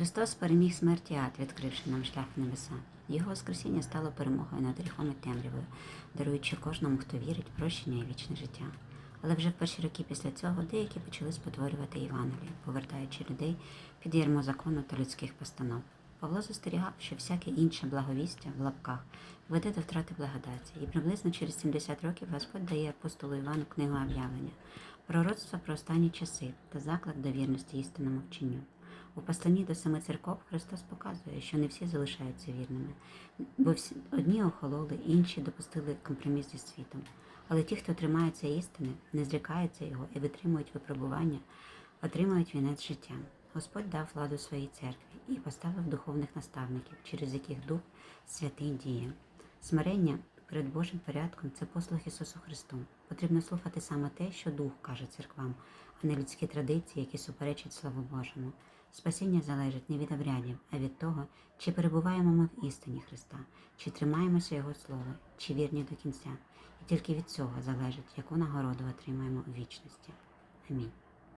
Христос переміг смерть і ад, відкривши нам шлях в небеса. Його Воскресіння стало перемогою над гріхом і темрявою, даруючи кожному, хто вірить, прощення і вічне життя. Але вже в перші роки після цього деякі почали спотворювати Євангеліє, повертаючи людей під ярмо закону та людських постанов. Павло застерігав, що всяке інше благовістя в лапках веде до втрати благодаті, і приблизно через 70 років Господь дає апостолу Івану книгу об'явлення, пророцтва про останні часи та заклик до вірності істинному вченню. У посланні до семи церков Христос показує, що не всі залишаються вірними, бо всі одні охололи, інші допустили компроміс зі світом. Але ті, хто тримається істини, не зрікаються його і витримують випробування, отримують вінець життя. Господь дав владу своїй церкві і поставив духовних наставників, через яких Дух Святий діє. Смирення перед Божим порядком це послуг Ісусу Христу. Потрібно слухати саме те, що Дух каже церквам, а не людські традиції, які суперечать Слову Божому. Спасіння залежить не від обрядів, а від того, чи перебуваємо ми в істині Христа, чи тримаємося Його Слова, чи вірні до кінця. І тільки від цього залежить, яку нагороду отримаємо у вічності. Амінь.